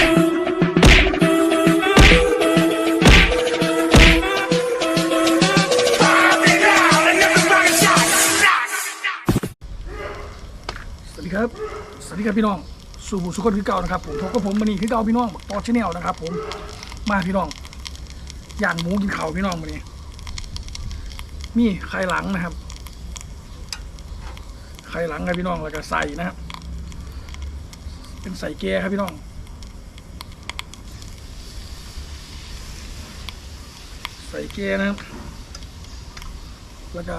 สวัสดีครับ สวัสดีครับพี่น้อง สู่บุสุคนคือเก่านะครับผมพบกับผมมันนี่คือเก่าพี่น้องต่อชแนลนะครับ ผม มาพี่น้องย่างหมูกินเข่าพี่น้องวันนี้มีไข่หลังนะครับ ไข่หลังครับพี่น้องแล้วก็ใส่นะครับ เป็นใส่แกครับพี่น้อง ใส่แกนะครับ แล้วก็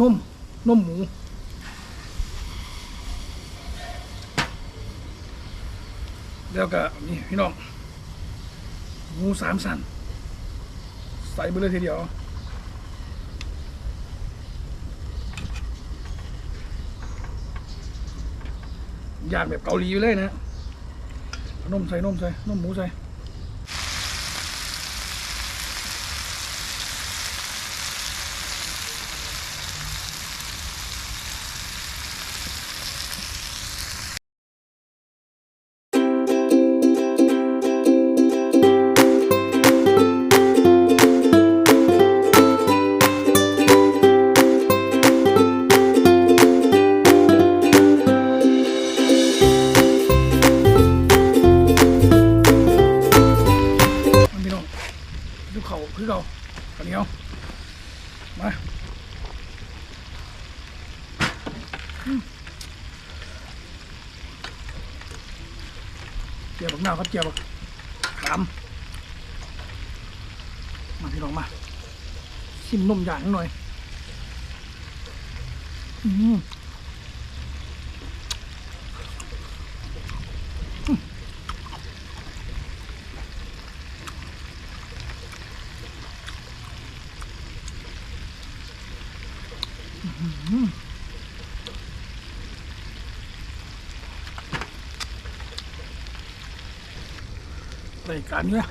นุ่มนุ่มหมูแล้วก็นี่พี่น้องหมูสามสัน ใส่ไปเลยทีเดียวย่างแบบเกาหลีอยู่เลยนะเอานมใส่นมใส่นมหมูใส่ำมมาพี่น้องมาชิมนมอย่างหน่อย อืม รายการเนี้ย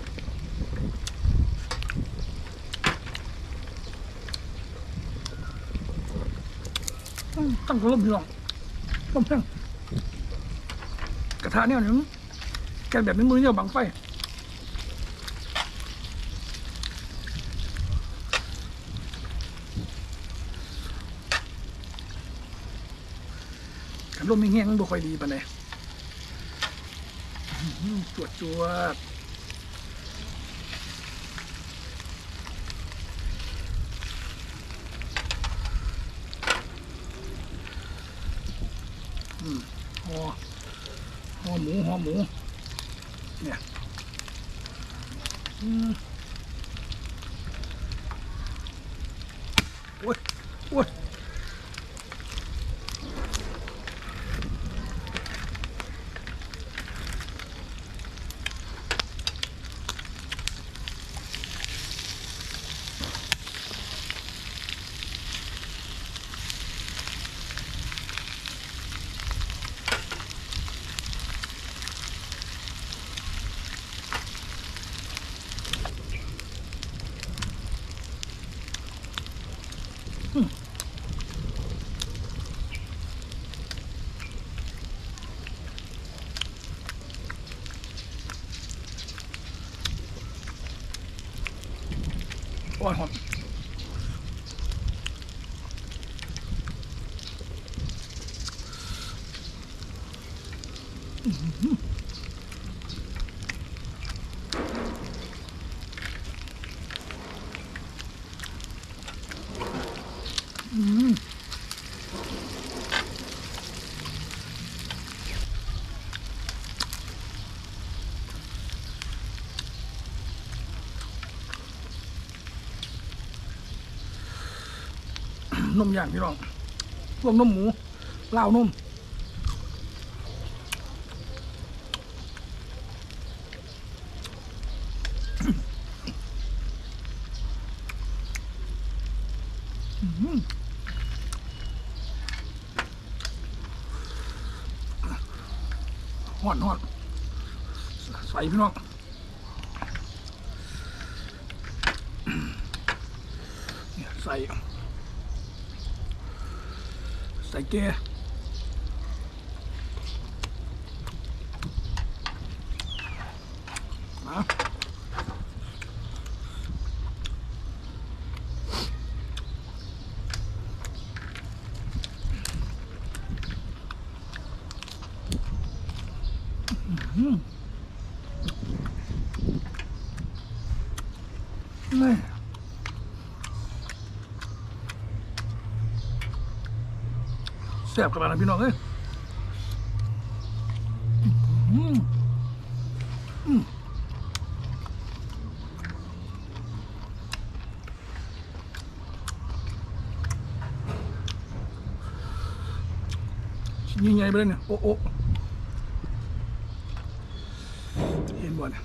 ตั้งกระลมพี่น้องลมแห้งกระทะเนี่ยหนึ่งแกนแบบนี้มือเนี่ยบังไฟกันลมแห้งบ่ค่อยดีปานใดอื้อจวดจวดอืมห่อห่อ หมู เนี่ยอืมโอ้ยโอ้ย โอ้ยหอมอื้อหืออืม นมย่างพี่น้องรวมนมหมูเลานมหอนหอนใส่พี่น้องเนี่ยใส่ ใส่แก อืมนี่ แซ่บกับอะไรพี่น้องเอ้ยชิ้นใหญ่ไปเลยเนี่ย โอ้โอเห็นบ่เนี่ย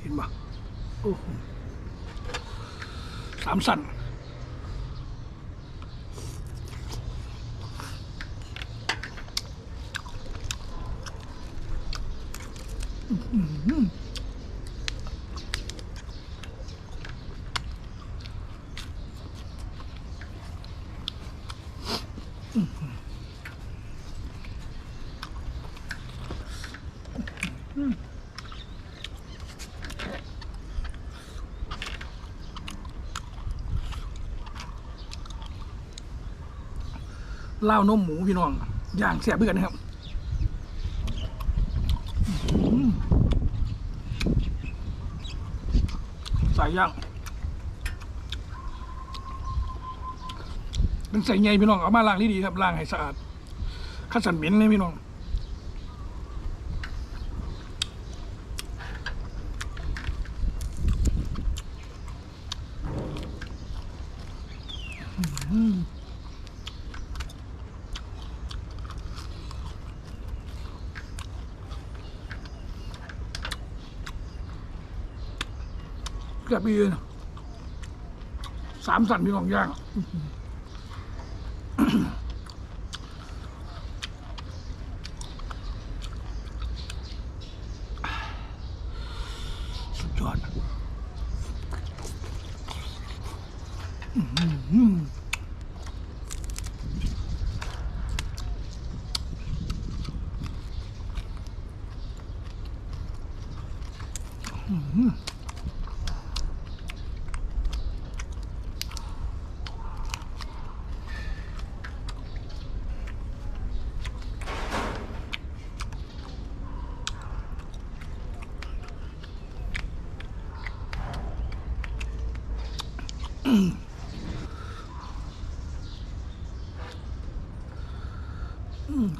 เห็นบ่โอ้สามสั่น เล่านมหมูพี่น้อง อย่างแซ่บเบื่อนะครับอื้อหือใส่ ย่างเป็นใส่ไงพี่น้องเอามาล้างดีๆครับล้างให้สะอาดขัดสันเหม็นเลยพี่น้อง แซ่บอีกนะสามสันพี่น้องย่างสุดยอดอืม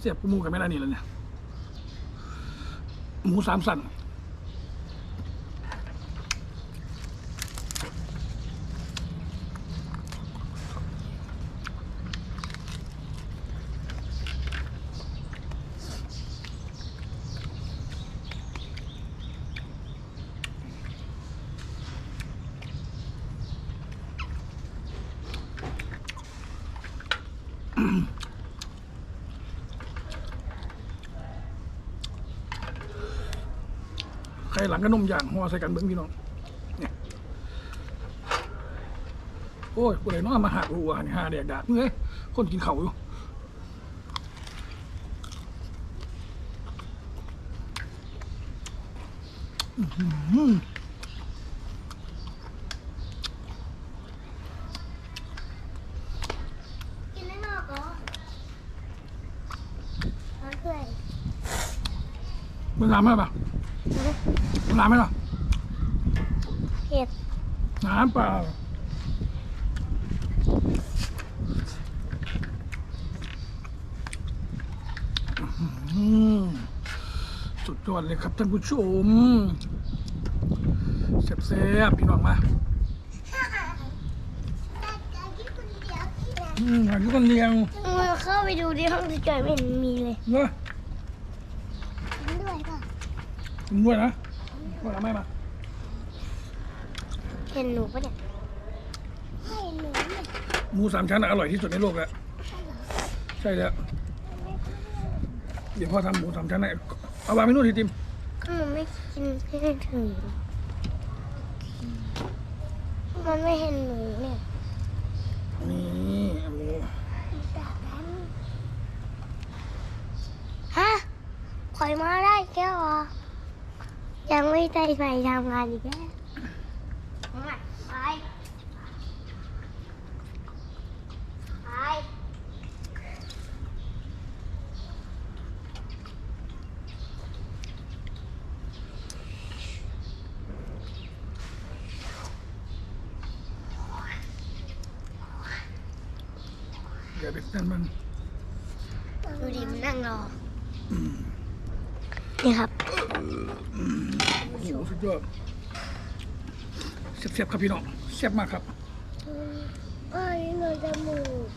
เสียบกับหมูกันไม่ได้นี่แล้วเนี่ย หมูสามสัน ใครหลังก็นมอย่างหัวใส่กันเบิ้งพี่น้องเนี่ยโอ้ยกูเลยน้องมาหาหัวนี่หาแดกดากเอ้ยคนกินเขาวอยู่กินไม่นอกเหรอร้อนเพื่อนมันน้ำไหมปะมั นน้ำไหมล่ะเห็ดน้ำเปล่าอืมสุดยอดเลยครับท่านผู้ชมแซ่บๆพี่น้องมาอืมหาอยู่คนเดียวมันเข้าไปดูที่ห้องที่จอยไม่เห็นมีเลยเนอะด้วยป่ะกินด้วยนะ ว่าทำไมมาเห็นหนูปะเนี่ยไม่เห็นหนูเนี่ยหมูสามชั้นน่ะอร่อยที่สุดในโลกแล้วใช่แล้วเดี๋ยวพ่อทำหมูสามชั้นให้เอาวางไปนู่นทีติมก็มันไม่กินไม่ได้ถึงมันไม่เห็นหนูเนี่ยนี่หมูฮะข่อยมาได้แค่วะ ยังไม่ได้ไปทำงานอีกแล้วไป ไปอย่าไปนั่มันดูดิมันนั่งรอ นี่ครับ ดยอดเสียบๆครับพี่น้องเสียบมากครับอ้ยหนูจมูก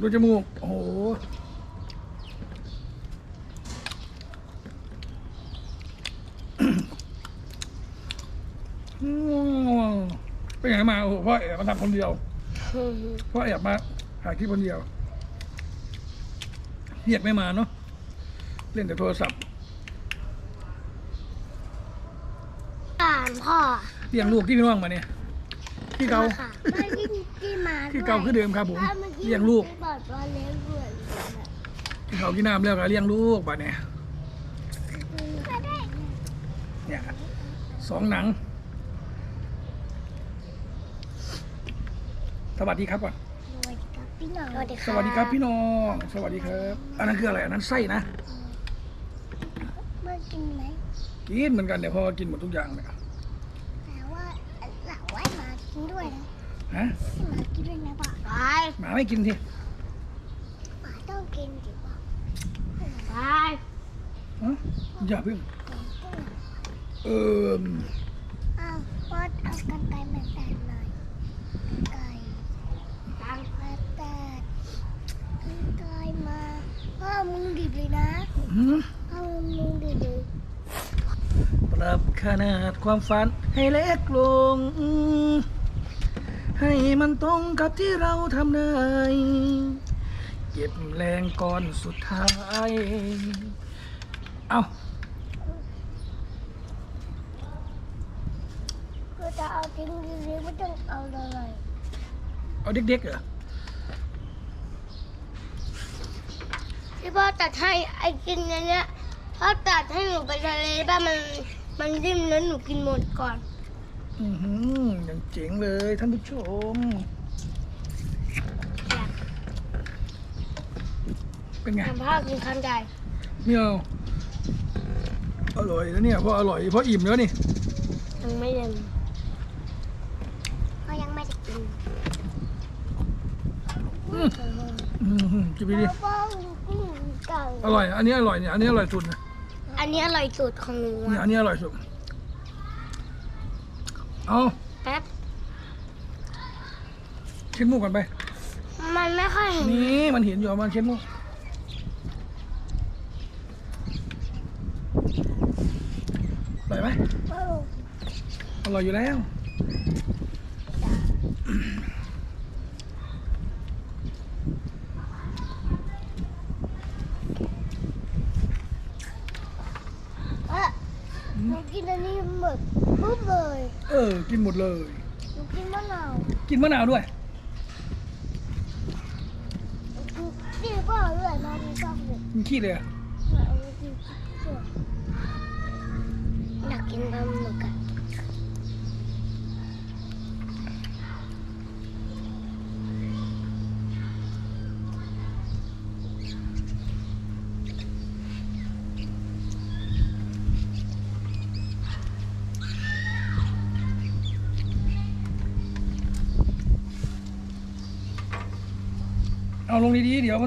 ดูจมูก โอ้โหอืมไปไหนมาโอ้โหพ่อแอบมาทำคนเดียวพ่อแอบมาหาคลิปคนเดียวเรียกไม่มาเนาะเล่นแต่โทรศัพท์ อ่านพ่อ เลี้ยงลูกที่พี่น้องมาเนี่ยที่เกาค่ะไม่ที่ที่มาที่เกาคือเดิมครับผมถ้ามื่อกี้เลี้ยงลูกที่บอกว่าเลี้ยงลูกที่เขากินน้ำแล้วก็เลี้ยงลูกบัดเนี่ยเนี่ยสองหนัง สวัสดีครับก่อนสวัสดีครับพี่น้องสวัสดีคสรับวัสดีครับพี่น้อง สวัสดีครับ อันนั้นคืออะไร อันนั้นไส้นะเมื่อกินไหมกินเหมือนกันเดี๋ยวพ่อกินหมดทุกอย่างเนี่ย แต่ว่าหลังไว้หมา กินด้วยนะฮะให้หมากินด้วยนะป่ะไปหมาไม่กินทีหมาต้องกินดิป่ะไปฮะอย่าเพิ่งเอออ้าวพ่อเอากันไกลมาแตะหน่อยไก่กันมาแตะกันไกลมาพ่อมึงดิบเลยนะหืมพ่อมึงดิบเลยปรับขนาดความฝันให้เล็กลง ให้มันตรงกับที่เราทำได้เก็บแรงก่อนสุดท้าย เอาก็จะเอาทิ้งดีๆไม่ต้องเอาเลยเอาเด็กๆเหรอที่พ่อตัดให้ไอ้กินอันเนี้ยพ่อตัดให้หนูไปทะเลบ้างมันมันริ่มแล้วหนูกินหมดก่อน อือหือ อย่างเจ๋งเลยท่านผู้ชม เป็นไงทำพ่อกินคำใหญ่ไม่เอาอร่อยแล้วเนี่ยเพราะอร่อยเพราะอิ่มแล้วนี่ยังไม่เย็นพ่อยังไม่ได้กินอืมอืมกินไปดิพ่อกินไก่อร่อย อันนี้อร่อยเนี่ยอันนี้อร่อยสุดนะอันนี้อร่อยสุดของหนูเนี่ยอะอันนี้อร่อยสุดเอาแป๊บ เช็ดมูกก่อนไป มันไม่ค่อยเห็นนี่มันเห็นอยู่มันเช็ดมูกอร่อยไหมอร่อยอยู่แล้วเออหนูกินอันนี้หมดปุ๊บเลย เออ กินหมดเลย หนูกินมะนาว กินมะนาวด้วย นี่พ่อเลยมาที่ชอบเลย กินขี้เลยอะอยากกินปลาหมึกอะเอาลงดีๆเดี๋ยวมัน